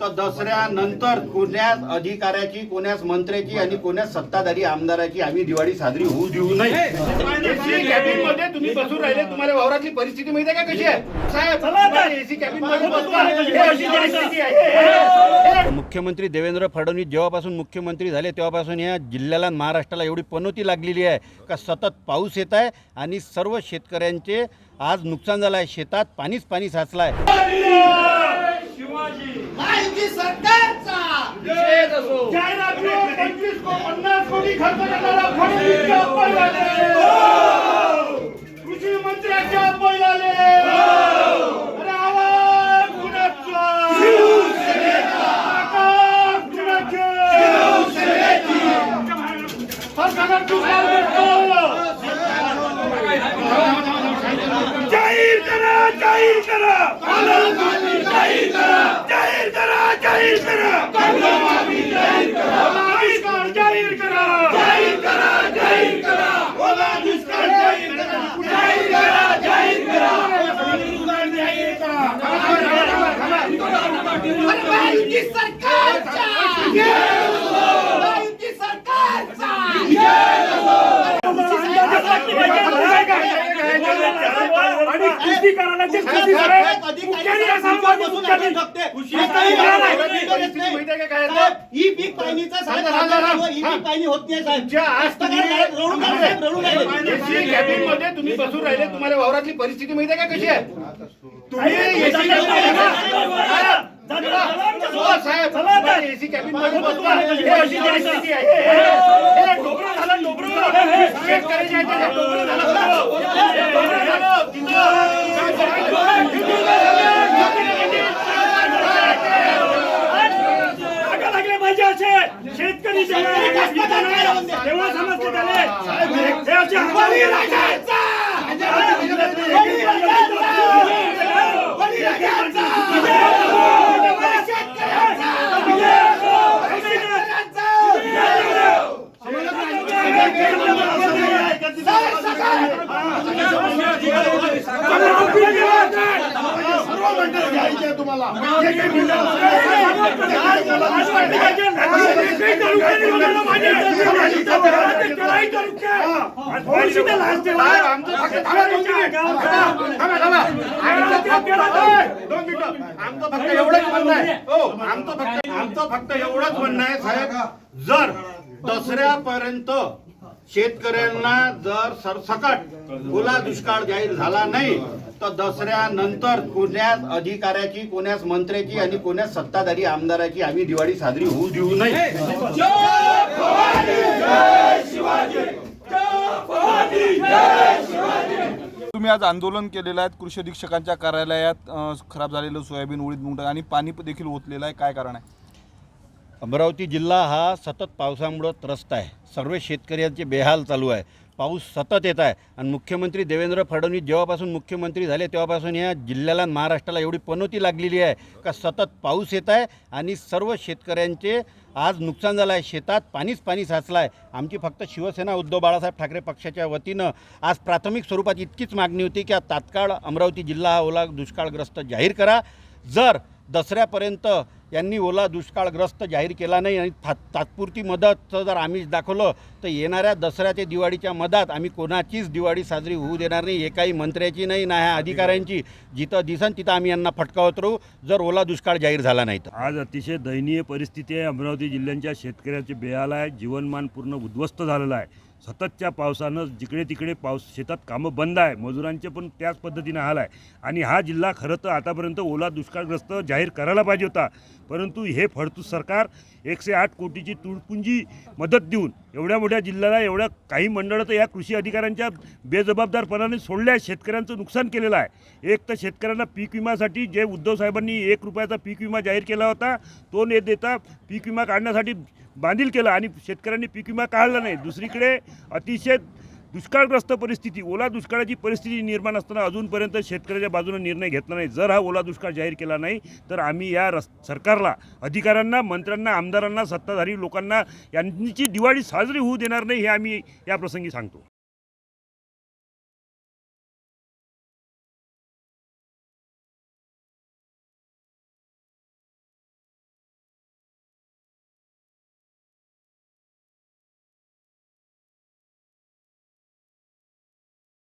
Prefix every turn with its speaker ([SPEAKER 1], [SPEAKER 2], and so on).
[SPEAKER 1] तर दसऱ्यानंतर कोण्याच अधिकाऱ्याची कोण्याच मंत्र्याची आणि कोण्याच सत्ताधारी आमदाराची आम्ही दिवाळी साजरी होऊ देऊ नये एसी कॅबिनमध्ये तुम्ही बसून राहिले तुम्हाला वावरातली परिस्थिती माहिती आहे का कशी आहे साहेब एसी कॅबिनमध्ये बसवा. हे अशी परिस्थिती आहे मुख्यमंत्री देवेंद्र फडणवीस जेव्हापासून मुख्यमंत्री झाले तेव्हापासून या जिल्ह्याला आणि महाराष्ट्राला एवढी पनोती लागलेली आहे का सतत पाऊस येत आहे आणि सर्व शेतकऱ्यांचे आज नुकसान झालं आहे शेतात पाणीच पाणी साचलं आहे
[SPEAKER 2] माहिती सरकारचा
[SPEAKER 1] जाहिरातीवर पंचवीस को पन्नास कोटी खर्च करणारा फडणवीसचे अपयश आले. कृषी मंत्र्याचे अपयश आले. अरे आवाज कुणाचा? आकाश कुणाचे? सरकारला दुष्काळ भेटतो. जाहीर करा जाहीर करा जाहीर करा जाहीर करा जाहीर करा ओला दुष्काळ जाहीर करा जाहीर करा जाहीर करा ओला दुष्काळ जाहीर करा जाहीर करा जाहीर करा जाहीर करा
[SPEAKER 2] माहिती सरकारचा माहिती सरकारचा
[SPEAKER 1] मुख्याने असा मुख्याने.
[SPEAKER 2] ही पीक साहेब ही पीक होत नाही साहेब.
[SPEAKER 1] आज तुम्ही. एसी कॅबिनमध्ये बसून राहिले तुम्हाला वावरातली परिस्थिती माहिती आहे का कशी आहे? तुम्ही एसी साहेब. एसी कॅबिनमध्ये बसवा. हे अशी परिस्थिती आहे. हे डोबरं झालं डोबरं शेतकऱ्याच्या ह्याच्यात डोबरं झालं. डोबरं झालं.
[SPEAKER 3] टाका हे
[SPEAKER 1] आमचं फक्त एवढंच म्हणणं आहे हो आमचं फक्त आमचं फक्त एवढंच म्हणणं आहे साहेब जर दसऱ्यापर्यंत शेतकऱ्यांना जर सरसकट ओला दुष्काळ जाहीर झाला नाही तर दसऱ्यानंतर कोण्याच अधिकाऱ्याची कोण्याच मंत्र्याची आणि कोण्याच सत्ताधारी आमदाराची आम्ही दिवाळी साजरी होऊ देऊ नये
[SPEAKER 4] तुम्ही आज आंदोलन केलेलं आहे कृषी अधीक्षकांच्या कार्यालयात अ, खराब झालेलं सोयाबीन उडीद मुंग आणि पाणी देखील ओतलेलं आहे. काय कारण आहे?
[SPEAKER 1] अमरावती जिल्हा हा सतत पावसामुळं त्रस्त आहे. सर्व शेतकऱ्यांचे बेहाल चालू आहे. पाऊस सतत येत आहे. आणि मुख्यमंत्री देवेंद्र फडणवीस जेव्हापासून मुख्यमंत्री झाले तेव्हापासून या जिल्ह्याला आणि महाराष्ट्राला एवढी पनोती लागलेली आहे का सतत पाऊस येत आहे आणि सर्व शेतकऱ्यांचे आज नुकसान झालं आहे शेतात पाणीच पाणी साचलं आहे आमची फक्त शिवसेना उद्धव बाळासाहेब ठाकरे पक्षाच्या वतीनं आज प्राथमिक स्वरूपात इतकीच मागणी होती की तात्काळ अमरावती जिल्हा हा ओला दुष्काळग्रस्त जाहीर करा. जर दसऱ्यापर्यंत यांनी ओला दुष्काळग्रस्त जाहीर केला नाही आणि था तात्पुरती मदतचं जर आम्ही दाखवलं तर येणाऱ्या दसऱ्या ते दिवाळीच्या मधात आम्ही कोणाचीच दिवाळी साजरी होऊ देणार नाही एकाही मंत्र्याची नाही ना ह्या अधिकाऱ्यांची. जिथं दिसन तिथं आम्ही यांना फटकावत राहू जर ओला दुष्काळ जाहीर झाला नाही तर.
[SPEAKER 3] आज अतिशय दयनीय परिस्थिती आहे. अमरावती जिल्ह्यांच्या शेतकऱ्याचे बेहाल आहे जीवनमान पूर्ण उद्ध्वस्त झालेलं आहे. सततच्या पावसानं जिकडे तिकडे पाऊस शेतात कामं बंद आहे. मजुरांचे पण त्याच पद्धतीनं हाल आहे. आणि हा जिल्हा खरं तर आतापर्यंत ओला दुष्काळग्रस्त जाहीर करायला पाहिजे होता. परंतु हे फडतूस सरकार एकशे आठ कोटीची तुडपुंजी मदत देऊन एवढ्या मोठ्या जिल्ह्याला एवढ्या काही मंडळं तर या कृषी अधिकाऱ्यांच्या बेजबाबदारपणाने सोडल्या शेतकऱ्यांचं नुकसान केलेलं आहे. एक तर शेतकऱ्यांना पीक विमासाठी जे उद्धव साहेबांनी एक रुपयाचा पीक विमा जाहीर केला होता तो न देता पीक विमा काढण्यासाठी बांधील केलं आणि शेतकऱ्यांनी पीक विमा काढला नाही. दुसरीकडे अतिशय दुष्काळग्रस्त परिस्थिती ओला दुष्काळाची परिस्थिती निर्माण असताना अजूनपर्यंत शेतकऱ्याच्या बाजूने निर्णय घेतला नाही. जर हा ओला दुष्काळ जाहीर केला नाही तर आम्ही या रस् सरकारला अधिकाऱ्यांना मंत्र्यांना आमदारांना सत्ताधारी लोकांना यांची दिवाळी साजरी होऊ देणार नाही हे आम्ही या प्रसंगी सांगतो.